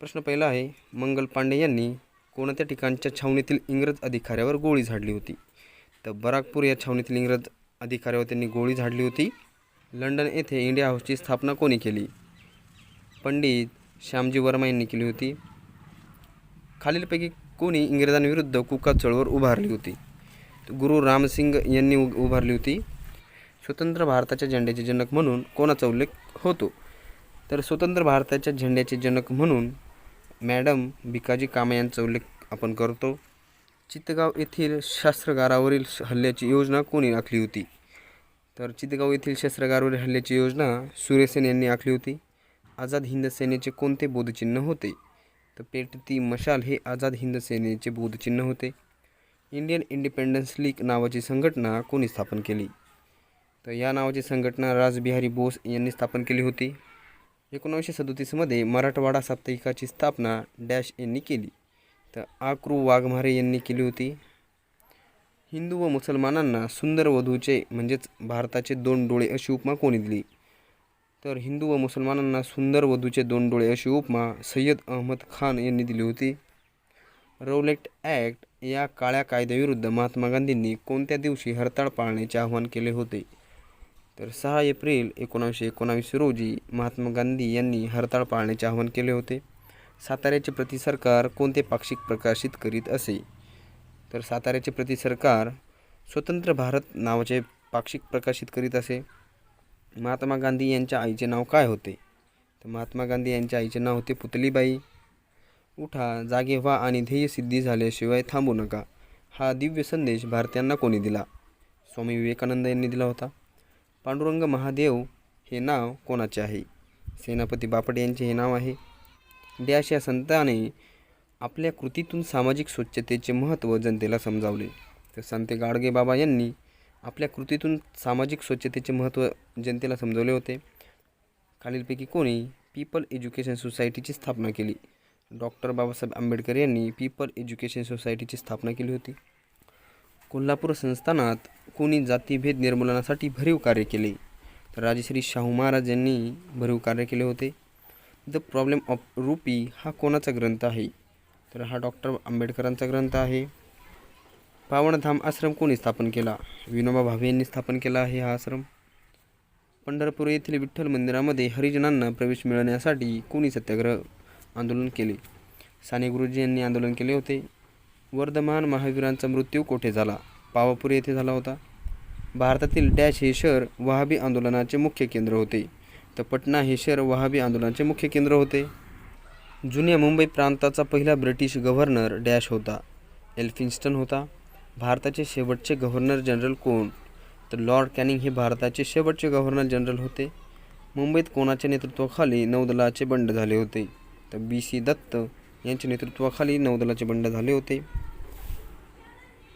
प्रश्न पहिला आहे मंगल पांडे यांनी कोणत्या ठिकाणच्या छावणीतील इंग्रज अधिकाऱ्यावर गोळी झाडली होती? तर बराकपूर या छावणीतील इंग्रज अधिकाऱ्यावर त्यांनी गोळी झाडली होती. लंडन येथे इंडिया हाऊसची स्थापना कोणी केली? पंडित श्यामजी वर्मा यांनी केली होती. खालीलपैकी कोणी इंग्रजांविरुद्ध कुका चळवळ उभारली होती? तर गुरु रामसिंग यांनी उ उभारली होती. स्वतंत्र भारताच्या झेंड्याचे जनक म्हणून कोणाचा उल्लेख होतो? तर स्वतंत्र भारताच्या झेंड्याचे जनक म्हणून मॅडम भिकाजी कामे यांचा उल्लेख आपण करतो. चितगाव येथील शस्त्रागारावरील हल्ल्याची योजना कोणी आखली होती? तर चितगाव येथील शस्त्रगारावरील हल्ल्याची योजना सुरेसेन यांनी आखली होती. आझाद हिंद सेनेचे कोणते बोधचिन्ह होते? तर पेटती मशाल हे आझाद हिंद सेनेचे बोधचिन्ह होते. इंडियन इंडिपेंडन्स लीग नावाची संघटना कोणी स्थापन केली? तर या नावाची संघटना राजबिहारी बोस यांनी स्थापन केली होती. एकोणीसशे सदोतीसमध्ये मराठवाडा साप्ताहिकाची स्थापना डॅश यांनी केली. तर आक्रू वाघमारे यांनी केली होती. हिंदू व मुसलमानांना सुंदर वधूचे म्हणजेच भारताचे दोन डोळे अशी उपमा कोणी दिली? तर हिंदू व मुसलमानांना सुंदर वधूचे दोन डोळे अशी उपमा सय्यद अहमद खान यांनी दिली होती. रौलेट ॲक्ट या काळ्या कायद्याविरुद्ध महात्मा गांधींनी कोणत्या दिवशी हरताळ पाळण्याचे आवाहन केले होते? तर सहा एप्रिल एकोणावीसशे एकोणावीस रोजी महात्मा गांधी यांनी हरताळ पाळण्याचे आवाहन केले होते. साताऱ्याचे प्रति सरकार कोणते पाक्षिक प्रकाशित करीत असे? तर साताऱ्याचे प्रति सरकार स्वतंत्र भारत नावाचे पाक्षिक प्रकाशित करीत असे. महात्मा गांधी यांच्या आईचे नाव काय होते? तर महात्मा गांधी यांच्या आईचे नाव होते पुतलीबाई. उठा जागे व्हा आणि ध्येय सिद्धी झाल्याशिवाय थांबू नका. हा दिव्य संदेश भारतीयांना कोणी दिला? स्वामी विवेकानंद यांनी दिला होता. पांडुरंग महादेव हे नाव कोणाचे आहे? सेनापती बापट यांचे हे नाव आहे. डॅश या संताने आपल्या कृतीतून सामाजिक स्वच्छतेचे महत्त्व जनतेला समजावले. तर संते गाडगे बाबा यांनी आपल्या कृतीतून सामाजिक स्वच्छतेचे महत्त्व जनतेला समजवले होते. खालीलपैकी कोणी पीपल एज्युकेशन सोसायटीची स्थापना केली. डॉक्टर बाबासाहेब आंबेडकर यांनी पीपल एज्युकेशन सोसायटीची स्थापना केली होती. कोल्हापूर संस्थानात कोणी जातीभेद निर्मूलनासाठी भरीव कार्य केले तर राजश्री शाहू महाराज यांनी भरीव कार्य केले होते. द प्रॉब्लेम ऑफ रुपी हा कोणाचा ग्रंथ आहे? तर हा डॉक्टर आंबेडकरांचा ग्रंथ आहे. पावनधाम आश्रम कोणी स्थापन केला? विनोबा भावे यांनी स्थापन केला आहे हा आश्रम. पंढरपूर येथील विठ्ठल मंदिरामध्ये हरिजनांना प्रवेश मिळवण्यासाठी कोणी सत्याग्रह आंदोलन केले? साने गुरुजी यांनी आंदोलन केले होते. वर्धमान महावीरांचा मृत्यू कोठे झाला? पावापूर येथे झाला होता. भारतातील डॅश हे शहर वहाबी आंदोलनाचे मुख्य केंद्र होते. तर पटना हे शहर वहाबी आंदोलनाचे मुख्य केंद्र होते. जुन्या मुंबई प्रांताचा पहिला ब्रिटिश गव्हर्नर डॅश होता. एल्फिन्स्टन होता. भारताचे शेवटचे गव्हर्नर जनरल कोण? तर लॉर्ड कॅनिंग हे भारताचे शेवटचे गव्हर्नर जनरल होते. मुंबईत कोणाच्या नेतृत्वाखाली नौदलाचे बंड झाले होते? तर बी सी दत्त यांच्या नेतृत्वाखाली नौदलाचे बंड झाले होते.